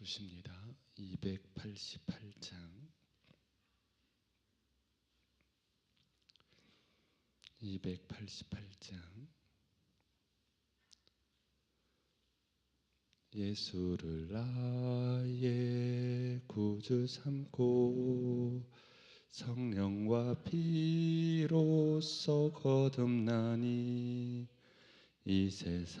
부르십니다. 288장 288장 예수를 나의 구주 삼고 성령과 피로써 거듭나니 이 세상에서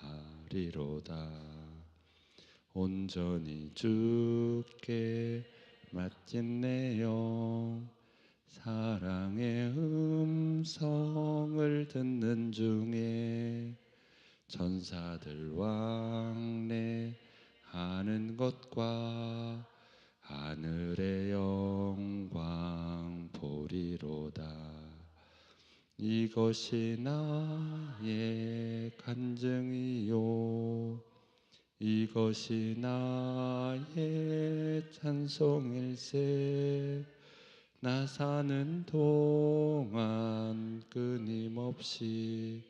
하리로다. 온전히 주께 내영 사랑의 음성을 듣는 중에 천사들 왕래 하는 것과 하늘의 영광 보리로다 이것이 나의 간증이요. 이것이 나의 찬송일세. 나 사는 동안 끊임없이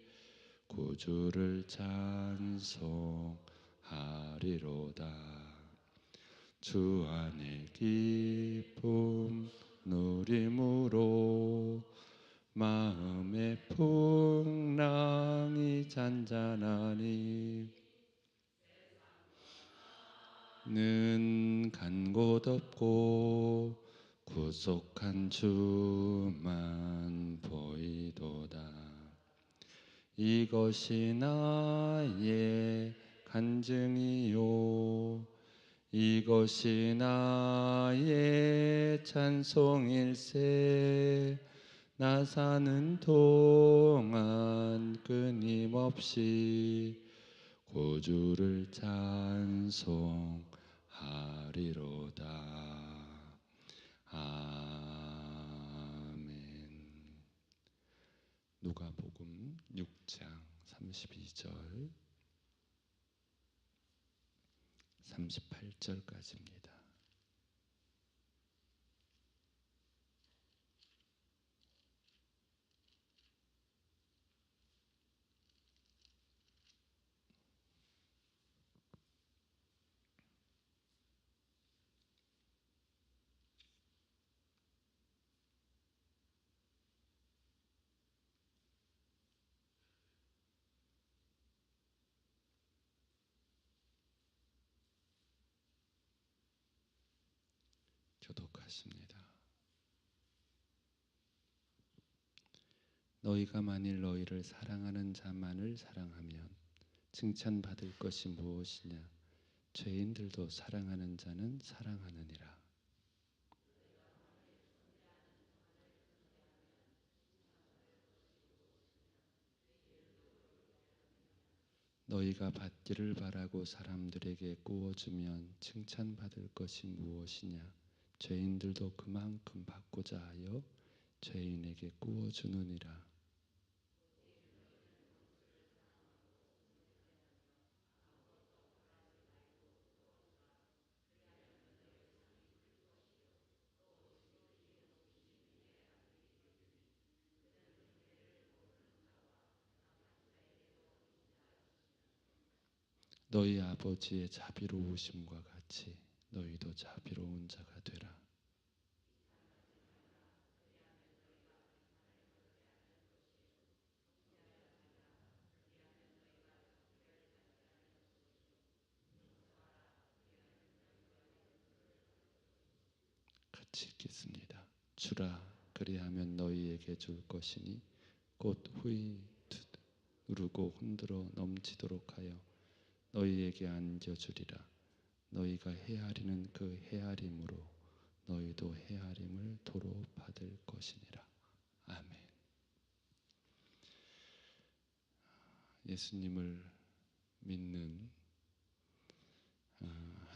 구주를 찬송하리로다. 주 안에 기쁨 누림으로 마음의 풍랑이 잔잔하니 는 간 곳 없고 구속한 주만 보이도다. 이것이 나의 간증이요. 이것이 나의 찬송일세 나 사는 동안 끊임없이 구주를 찬송하리로다 아멘. 누가복음 6장 32절 38절까지입니다. 교독 하십니다. 너희가 만일 너희를 사랑하는 자만을 사랑하면 칭찬받을 것이 무엇이냐? 죄인들도 사랑하는 자는 사랑하느니라. 너희가 받기를 바라고 사람들에게 구워주면 칭찬받을 것이 무엇이냐? 죄인들도 그만큼 받고자 하여 죄인에게 구워주느니라. 너희 아버지의 자비로우심과 같이 너희도 자비로운 자가 되라. 같이 읽겠습니다. 주라 그리하면 너희에게 줄 것이니 곧 후이 누르고 흔들어 넘치도록 하여 너희에게 안겨주리라. 너희가 헤아리는 그 헤아림으로 너희도 헤아림을 도로 받을 것이니라. 아멘. 예수님을 믿는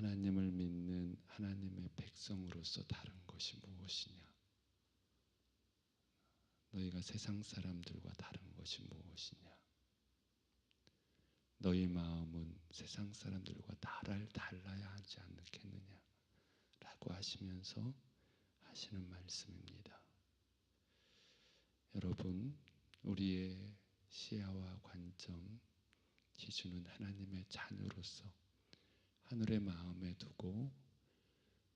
하나님을 믿는 하나님의 백성으로서 다른 것이 무엇이냐? 너희가 세상 사람들과 다른 것이 무엇이냐? 너희 마음은 세상 사람들과 달을 달라야 하지 않겠느냐? 라고 하시면서 하시는 말씀입니다. 여러분, 우리의 시야와 관점, 기준은 하나님의 자녀로서 하늘의 마음에 두고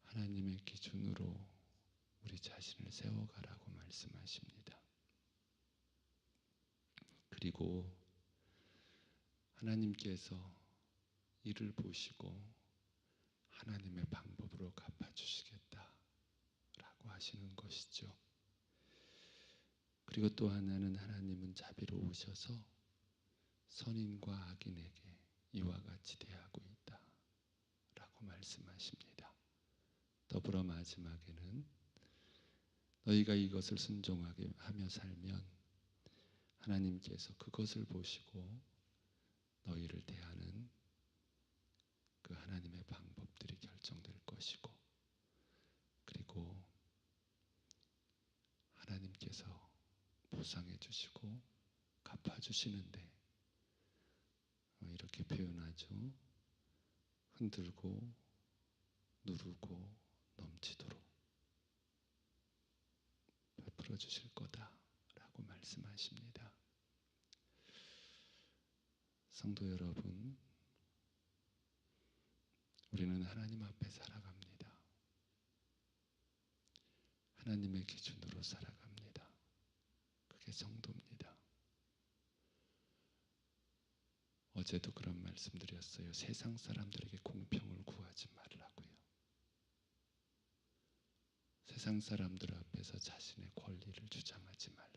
하나님의 기준으로 우리 자신을 세워가라고 말씀하십니다. 그리고 하나님께서 이를 보시고 하나님의 방법으로 갚아주시겠다 라고 하시는 것이죠. 그리고 또 하나는 하나님은 자비로우셔서 선인과 악인에게 이와 같이 대하고 있다 라고 말씀하십니다. 더불어 마지막에는 너희가 이것을 순종하게 하며 살면 하나님께서 그것을 보시고 너희를 대하는 그 하나님의 방법들이 결정될 것이고 그리고 하나님께서 보상해 주시고 갚아 주시는데 어, 이렇게 표현하죠. 흔들고 누르고 넘치도록 베풀어 주실 거다라고 말씀하십니다. 성도 여러분, 우리는 하나님 앞에 살아갑니다. 하나님의 기준으로 살아갑니다. 그게 성도입니다. 어제도 그런 말씀드렸어요. 세상 사람들에게 공평을 구하지 말라고요. 세상 사람들 앞에서 자신의 권리를 주장하지 말라고요.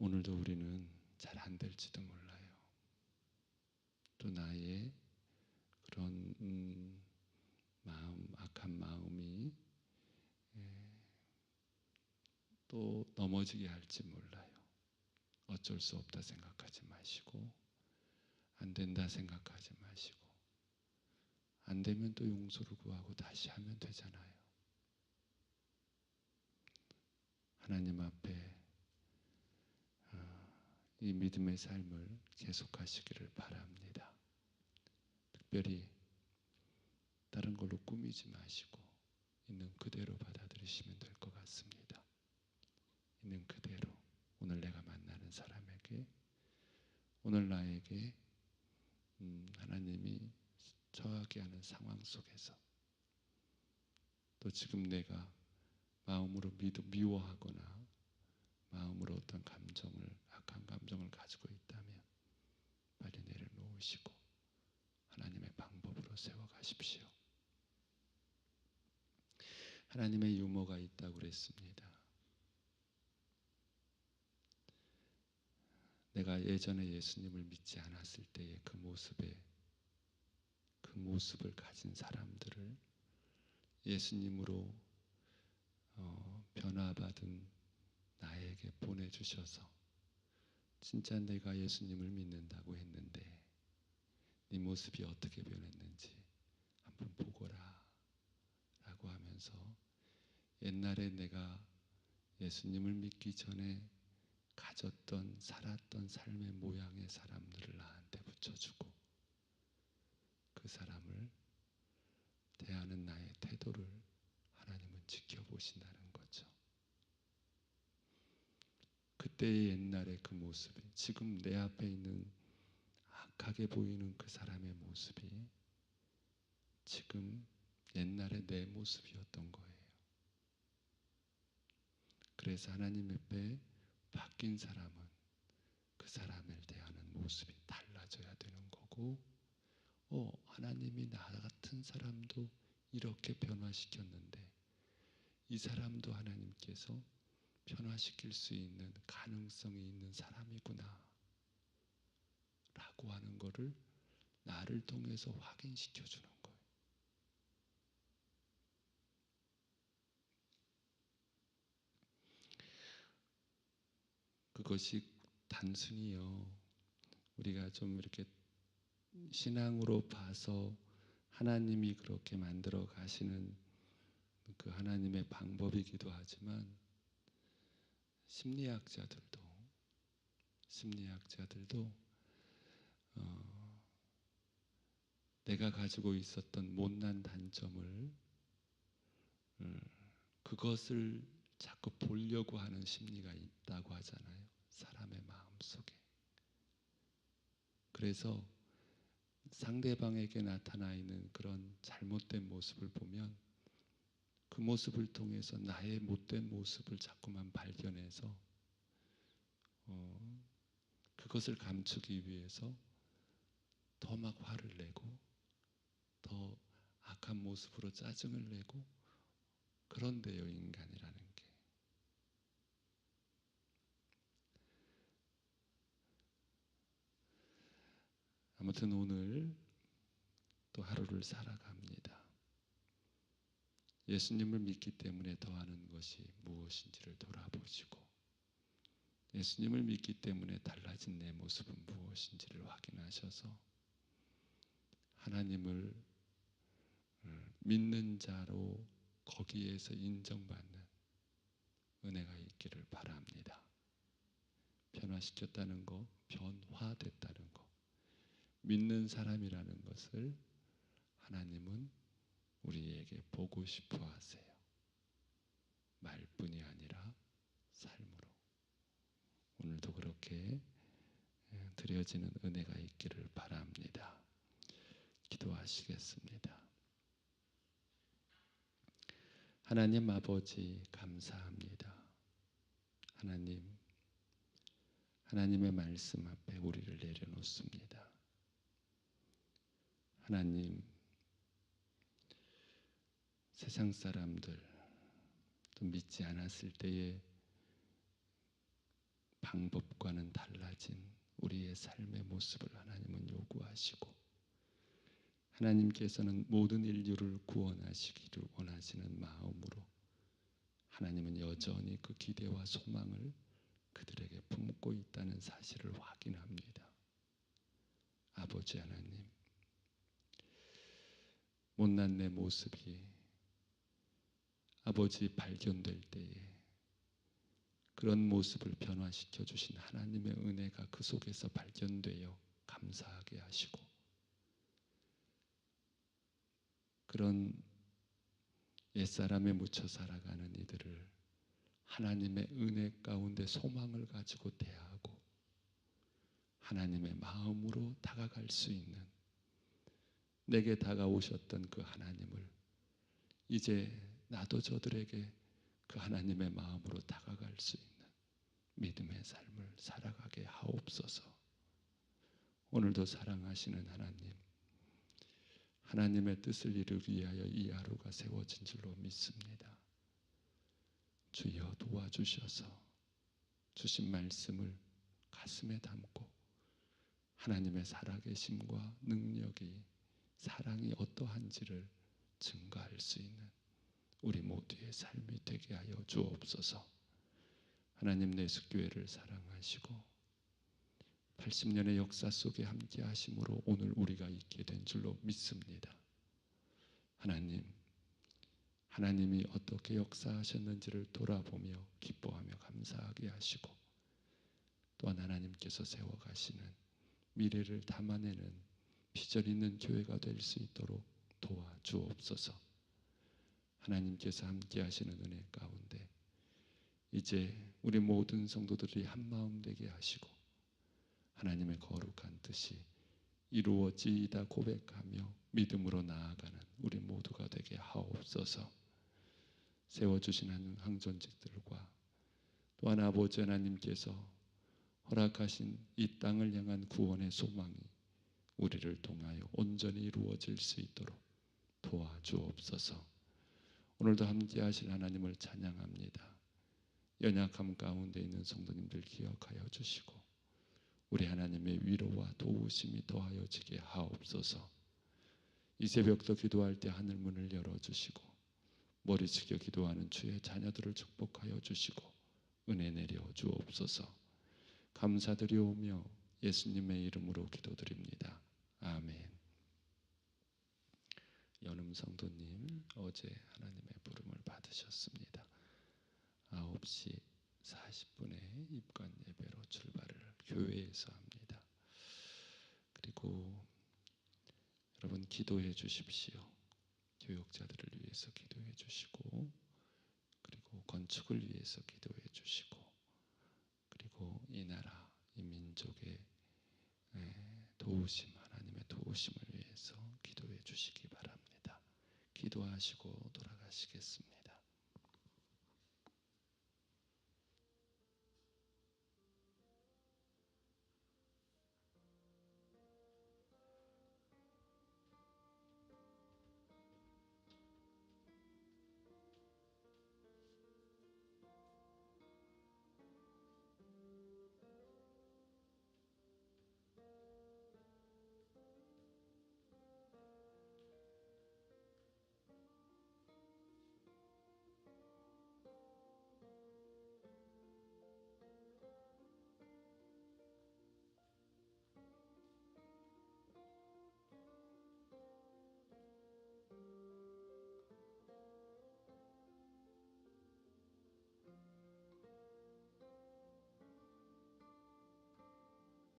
오늘도 우리는 잘 안 될지도 몰라요. 또 나의 그런 음, 마음, 악한 마음이 예, 또 넘어지게 할지 몰라요. 어쩔 수 없다 생각하지 마시고 안 된다 생각하지 마시고 안 되면 또 용서를 구하고 다시 하면 되잖아요. 하나님 앞에 어, 이 믿음의 삶을 계속하시기를 바랍니다. 특별히 다른 걸로 꾸미지 마시고 있는 그대로 받아들이시면 될 것 같습니다. 있는 그대로 오늘 내가 만나는 사람에게 오늘 나에게 음, 하나님이 처하게 하는 상황 속에서 또 지금 내가 마음으로 미워하거나 마음으로 어떤 감정을 악한 감정을 가지고 있다면 빨리 내려놓으시고 하나님의 방법으로 세워가십시오. 하나님의 유머가 있다고 그랬습니다. 내가 예전에 예수님을 믿지 않았을 때의 그 모습에 그 모습을 가진 사람들을 예수님으로 어, 변화받은 나에게 보내주셔서 진짜 내가 예수님을 믿는다고 했는데 네 모습이 어떻게 변했는지 한번 보거라 라고 하면서 옛날에 내가 예수님을 믿기 전에 가졌던 살았던 삶의 모양의 사람들을 나한테 붙여주고 그 사람을 대하는 나의 태도를 하나님은 지켜보신다는 거죠. 그때의 옛날의 그 모습이 지금 내 앞에 있는 악하게 보이는 그 사람의 모습이 지금 옛날의 내 모습이었던 거예요. 그래서 하나님 앞에 바뀐 사람은 그 사람을 대하는 모습이 달라져야 되는 거고 어, 하나님이 나 같은 사람도 이렇게 변화시켰는데 이 사람도 하나님께서 변화시킬 수 있는 가능성이 있는 사람이구나 라고 하는 것을 나를 통해서 확인시켜 주는 거예요. 그것이 단순히요 우리가 좀 이렇게 신앙으로 봐서 하나님이 그렇게 만들어 가시는 그 하나님의 방법이기도 하지만 심리학자들도 심리학자들도 어, 내가 가지고 있었던 못난 단점을 음, 그것을 자꾸 보려고 하는 심리가 있다고 하잖아요. 사람의 마음 속에. 그래서 상대방에게 나타나 있는 그런 잘못된 모습을 보면 그 모습을 통해서 나의 못된 모습을 자꾸만 발견해서 어, 그것을 감추기 위해서 더 막 화를 내고 더 악한 모습으로 짜증을 내고 그런데요 인간이라는 게 아무튼 오늘 또 하루를 살아갑니다. 예수님을 믿기 때문에 더하는 것이 무엇인지를 돌아보시고 예수님을 믿기 때문에 달라진 내 모습은 무엇인지를 확인하셔서 하나님을 음, 믿는 자로 거기에서 인정받는 은혜가 있기를 바랍니다. 변화시켰다는 거, 변화됐다는 거, 믿는 사람이라는 것을 하나님은 우리에게 보고 싶어 하세요. 말뿐이 아니라 삶으로. 오늘도 그렇게 예, 드려지는 은혜가 있기를 바랍니다. 기도하시겠습니다. 하나님 아버지 감사합니다. 하나님, 하나님의 말씀 앞에 우리를 내려놓습니다. 하나님, 세상 사람들 또 믿지 않았을 때의 방법과는 달라진 우리의 삶의 모습을 하나님은 요구하시고 하나님께서는 모든 인류를 구원하시기를 원하시는 마음으로 하나님은 여전히 그 기대와 소망을 그들에게 품고 있다는 사실을 확인합니다. 아버지 하나님, 못난 내 모습이 아버지 발견될 때에 그런 모습을 변화시켜 주신 하나님의 은혜가 그 속에서 발견되어 감사하게 하시고 그런 옛사람에 묻혀 살아가는 이들을 하나님의 은혜 가운데 소망을 가지고 대하고 하나님의 마음으로 다가갈 수 있는 내게 다가오셨던 그 하나님을 이제 나도 저들에게 그 하나님의 마음으로 다가갈 수 있는 믿음의 삶을 살아가게 하옵소서. 오늘도 사랑하시는 하나님, 하나님의 뜻을 이루기 위하여 이 하루가 세워진 줄로 믿습니다. 주여 도와주셔서 주신 말씀을 가슴에 담고 하나님의 살아계심과 능력이 사랑이 어떠한지를 증거할 수 있는 우리 모두의 삶이 되게 하여 주옵소서. 하나님 내숙교회를 사랑하시고 80년의 역사 속에 함께 하심으로 오늘 우리가 있게 된 줄로 믿습니다. 하나님, 하나님이 어떻게 역사하셨는지를 돌아보며 기뻐하며 감사하게 하시고 또한 하나님께서 세워가시는 미래를 담아내는 비전 있는 교회가 될 수 있도록 도와주옵소서. 하나님께서 함께 하시는 은혜 가운데 이제 우리 모든 성도들이 한 마음 되게 하시고 하나님의 거룩한 뜻이 이루어지이다 고백하며 믿음으로 나아가는 우리 모두가 되게 하옵소서. 세워주신 항존직들과 또한 아버지 하나님께서 허락하신 이 땅을 향한 구원의 소망이 우리를 통하여 온전히 이루어질 수 있도록 도와주옵소서. 오늘도 함께 하실 하나님을 찬양합니다. 연약함 가운데 있는 성도님들 기억하여 주시고 우리 하나님의 위로와 도우심이 더하여지게 하옵소서. 이 새벽도 기도할 때 하늘 문을 열어 주시고 머리 숙여 기도하는 주의 자녀들을 축복하여 주시고 은혜 내려 주옵소서. 감사드리오며 예수님의 이름으로 기도드립니다. 아멘. 연음 성도님 어제 하나님의 부름을 받으셨습니다. 9시 40분에 입관 예배로 출발을 교회에서 합니다. 그리고 여러분 기도해 주십시오. 교역자들을 위해서 기도해 주시고 그리고 건축을 위해서 기도해 주시고 그리고 이 나라 이 민족의 도우심 하나님의 도우심을 위해서 기도해 주시기 바랍니다. 기도하시고 돌아가시겠습니다.